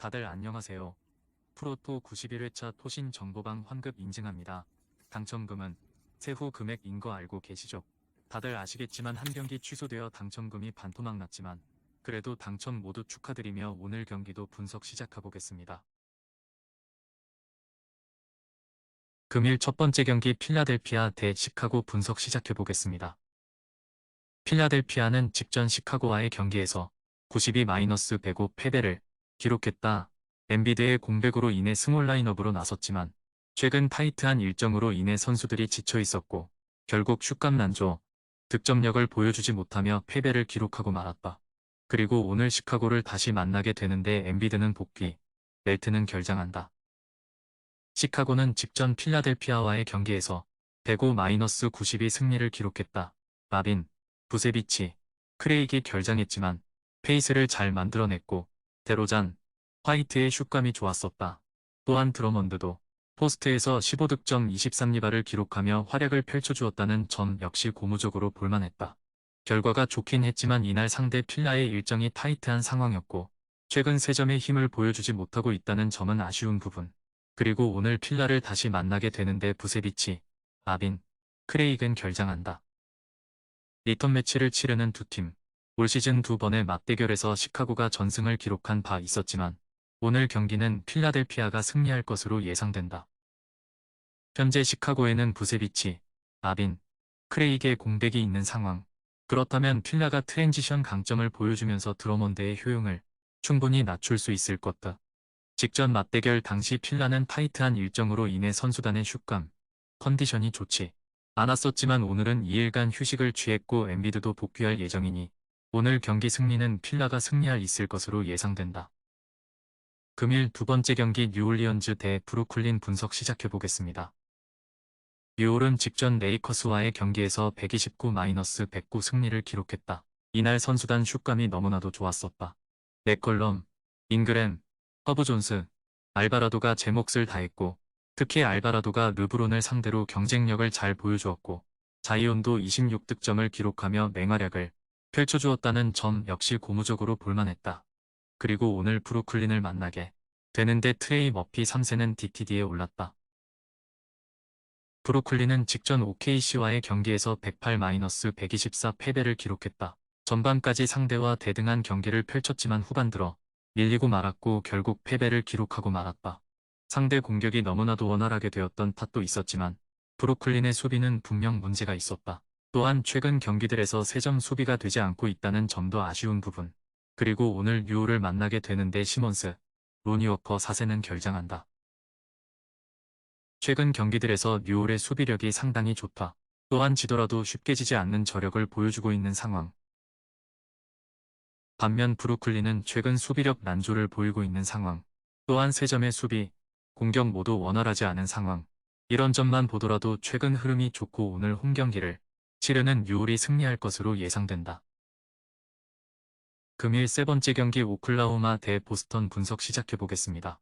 다들 안녕하세요. 프로토 91회차 토신 정보방 환급 인증합니다. 당첨금은 세후 금액인 거 알고 계시죠? 다들 아시겠지만 한 경기 취소되어 당첨금이 반토막 났지만 그래도 당첨 모두 축하드리며 오늘 경기도 분석 시작해보겠습니다. 금일 첫 번째 경기 필라델피아 대 시카고 분석 시작해보겠습니다. 필라델피아는 직전 시카고와의 경기에서 92-105 패배를 기록했다. 엔비드의 공백으로 인해 스몰 라인업으로 나섰지만 최근 타이트한 일정으로 인해 선수들이 지쳐 있었고 결국 슛감 난조, 득점력을 보여주지 못하며 패배를 기록하고 말았다. 그리고 오늘 시카고를 다시 만나게 되는데 엔비드는 복귀, 멜트는 결장한다. 시카고는 직전 필라델피아와의 경기에서 105-92 승리를 기록했다. 마빈, 부세비치, 크레이기 결장했지만 페이스를 잘 만들어냈고 데로잔, 화이트의 슛감이 좋았었다. 또한 드러먼드도 포스트에서 15득점 23리바를 기록하며 활약을 펼쳐주었다는 점 역시 고무적으로 볼만했다. 결과가 좋긴 했지만 이날 상대 필라의 일정이 타이트한 상황이었고 최근 3점의 힘을 보여주지 못하고 있다는 점은 아쉬운 부분. 그리고 오늘 필라를 다시 만나게 되는데 부세비치, 아빈, 크레이겐 결장한다. 리턴 매치를 치르는 두 팀. 올 시즌 두 번의 맞대결에서 시카고가 전승을 기록한 바 있었지만 오늘 경기는 필라델피아가 승리할 것으로 예상된다. 현재 시카고에는 부세비치, 아빈, 크레이게 공백이 있는 상황. 그렇다면 필라가 트랜지션 강점을 보여주면서 드러먼드의 효용을 충분히 낮출 수 있을 것다. 직전 맞대결 당시 필라는 타이트한 일정으로 인해 선수단의 슛감, 컨디션이 좋지 않았었지만 오늘은 2일간 휴식을 취했고 엠비드도 복귀할 예정이니 오늘 경기 승리는 필라가 승리할 있을 것으로 예상된다. 금일 두 번째 경기 뉴올리언즈 대 브루클린 분석 시작해보겠습니다. 뉴올은 직전 레이커스와의 경기에서 129-109 승리를 기록했다. 이날 선수단 슛감이 너무나도 좋았었다. 맥컬럼, 잉그램, 허브 존스, 알바라도가 제 몫을 다했고 특히 알바라도가 르브론을 상대로 경쟁력을 잘 보여주었고 자이온도 26득점을 기록하며 맹활약을 펼쳐주었다는 점 역시 고무적으로 볼만했다. 그리고 오늘 브루클린을 만나게 되는데 트레이 머피 3세는 DTD에 올랐다. 브루클린은 직전 OKC와의 경기에서 108-124 패배를 기록했다. 전반까지 상대와 대등한 경기를 펼쳤지만 후반 들어 밀리고 말았고 결국 패배를 기록하고 말았다. 상대 공격이 너무나도 원활하게 되었던 탓도 있었지만 브루클린의 수비는 분명 문제가 있었다. 또한 최근 경기들에서 3점 수비가 되지 않고 있다는 점도 아쉬운 부분. 그리고 오늘 뉴올을 만나게 되는데 시몬스, 로니 워커 4세는 결장한다. 최근 경기들에서 뉴올의 수비력이 상당히 좋다. 또한 지더라도 쉽게 지지 않는 저력을 보여주고 있는 상황. 반면 브루클린은 최근 수비력 난조를 보이고 있는 상황. 또한 3점의 수비, 공격 모두 원활하지 않은 상황. 이런 점만 보더라도 최근 흐름이 좋고 오늘 홈 경기를 치르는 뉴올이 승리할 것으로 예상된다. 금일 세 번째 경기 오클라호마 대 보스턴 분석 시작해보겠습니다.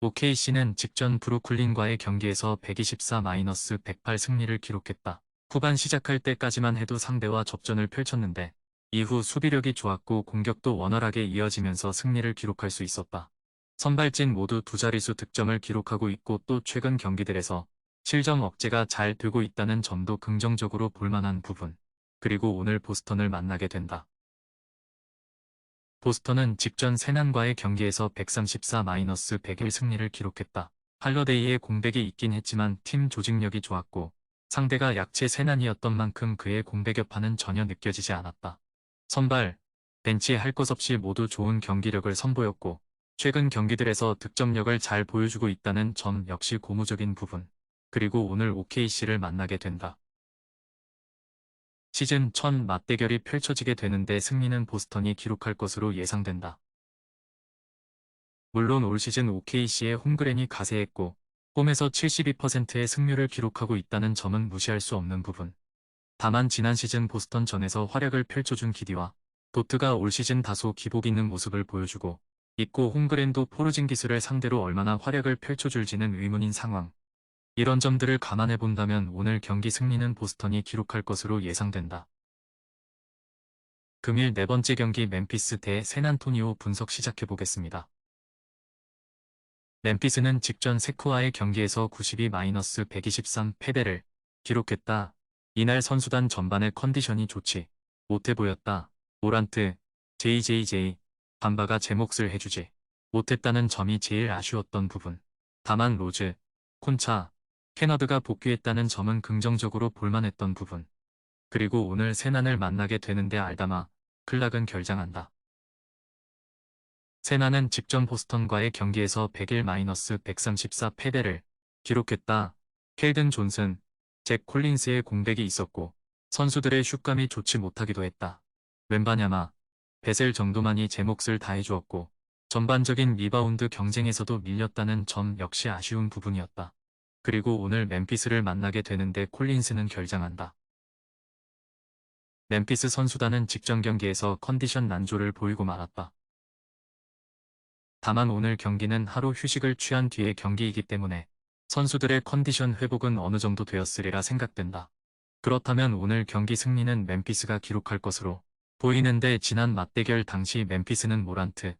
OKC는 직전 브루클린과의 경기에서 124-108 승리를 기록했다. 후반 시작할 때까지만 해도 상대와 접전을 펼쳤는데 이후 수비력이 좋았고 공격도 원활하게 이어지면서 승리를 기록할 수 있었다. 선발진 모두 두 자릿수 득점을 기록하고 있고 또 최근 경기들에서 실점 억제가 잘 되고 있다는 점도 긍정적으로 볼만한 부분. 그리고 오늘 보스턴을 만나게 된다. 보스턴은 직전 세난과의 경기에서 134-101 승리를 기록했다. 할러데이의 공백이 있긴 했지만 팀 조직력이 좋았고 상대가 약체 세난이었던 만큼 그의 공백 여파는 전혀 느껴지지 않았다. 선발, 벤치 할 것 없이 모두 좋은 경기력을 선보였고 최근 경기들에서 득점력을 잘 보여주고 있다는 점 역시 고무적인 부분. 그리고 오늘 OKC를 만나게 된다. 시즌 첫 맞대결이 펼쳐지게 되는데 승리는 보스턴이 기록할 것으로 예상된다. 물론 올 시즌 OKC의 홈그랜이 가세했고 홈에서 72%의 승률을 기록하고 있다는 점은 무시할 수 없는 부분. 다만 지난 시즌 보스턴 전에서 활약을 펼쳐준 기디와 도트가 올 시즌 다소 기복 있는 모습을 보여주고 있고 홈그랜도 포르징기스를 상대로 얼마나 활약을 펼쳐줄지는 의문인 상황. 이런 점들을 감안해 본다면 오늘 경기 승리는 보스턴이 기록할 것으로 예상된다. 금일 네 번째 경기 멤피스 대 샌안토니오 분석 시작해 보겠습니다. 멤피스는 직전 세코와의 경기에서 92-123 패배를 기록했다. 이날 선수단 전반의 컨디션이 좋지 못해 보였다. 오란트, JJJ, 반바가 제 몫을 해주지 못했다는 점이 제일 아쉬웠던 부분. 다만 로즈, 콘차, 캐너드가 복귀했다는 점은 긍정적으로 볼만했던 부분. 그리고 오늘 세난을 만나게 되는데 알다마, 클락은 결장한다. 세나는 직전 보스턴과의 경기에서 101-134 패배를 기록했다. 켈든 존슨, 잭 콜린스의 공백이 있었고 선수들의 슛감이 좋지 못하기도 했다. 웬바냐마, 베셀 정도만이 제 몫을 다해주었고 전반적인 리바운드 경쟁에서도 밀렸다는 점 역시 아쉬운 부분이었다. 그리고 오늘 멤피스를 만나게 되는데 콜린스는 결장한다. 멤피스 선수단은 직전 경기에서 컨디션 난조를 보이고 말았다. 다만 오늘 경기는 하루 휴식을 취한 뒤의 경기이기 때문에 선수들의 컨디션 회복은 어느 정도 되었으리라 생각된다. 그렇다면 오늘 경기 승리는 멤피스가 기록할 것으로 보이는데 지난 맞대결 당시 멤피스는 모란트,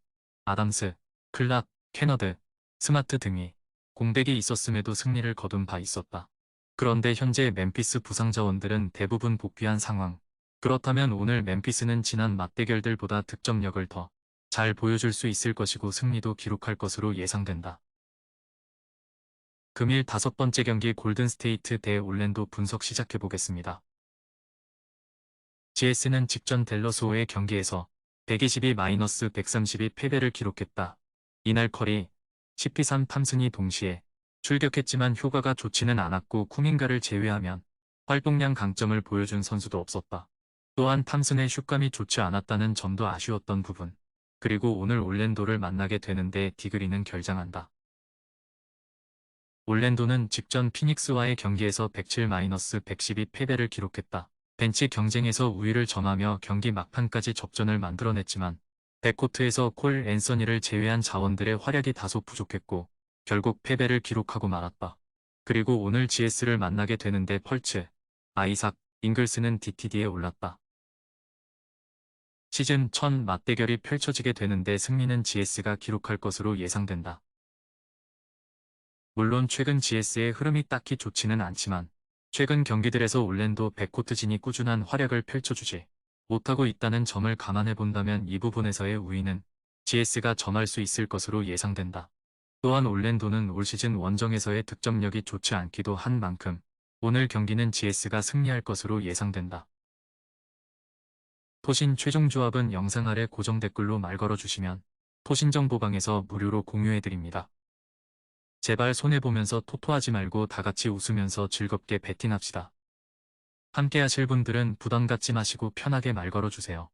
아담스, 클락, 캐너드, 스마트 등이 공백이 있었음에도 승리를 거둔 바 있었다. 그런데 현재 멤피스 부상 자원들은 대부분 복귀한 상황. 그렇다면 오늘 멤피스는 지난 맞대결들보다 득점력을 더 잘 보여줄 수 있을 것이고 승리도 기록할 것으로 예상된다. 금일 다섯 번째 경기 골든스테이트 대 올랜도 분석 시작해 보겠습니다. GS는 직전 델러스호의 경기에서 122-132 패배를 기록했다. 이날 커리, 10피3 탐슨이 동시에 출격했지만 효과가 좋지는 않았고 쿠민가를 제외하면 활동량 강점을 보여준 선수도 없었다. 또한 탐슨의 슛감이 좋지 않았다는 점도 아쉬웠던 부분. 그리고 오늘 올랜도를 만나게 되는데 디그리는 결장한다. 올랜도는 직전 피닉스와의 경기에서 107-112 패배를 기록했다. 벤치 경쟁에서 우위를 점하며 경기 막판까지 접전을 만들어냈지만 백코트에서 콜 앤서니를 제외한 자원들의 활약이 다소 부족했고 결국 패배를 기록하고 말았다. 그리고 오늘 GS를 만나게 되는데 펄츠, 아이삭, 잉글스는 DTD에 올랐다. 시즌 첫 맞대결이 펼쳐지게 되는데 승리는 GS가 기록할 것으로 예상된다. 물론 최근 GS의 흐름이 딱히 좋지는 않지만 최근 경기들에서 올랜도 백코트진이 꾸준한 활약을 펼쳐주지 못하고 있다는 점을 감안해 본다면 이 부분에서의 우위는 GS가 점할 수 있을 것으로 예상된다. 또한 올랜도는 올 시즌 원정에서의 득점력이 좋지 않기도 한 만큼 오늘 경기는 GS가 승리할 것으로 예상된다. 토신 최종 조합은 영상 아래 고정 댓글로 말 걸어주시면 토신 정보방에서 무료로 공유해드립니다. 제발 손해보면서 토토하지 말고 다같이 웃으면서 즐겁게 베팅합시다. 함께 하실 분들은 부담 갖지 마시고 편하게 말 걸어주세요.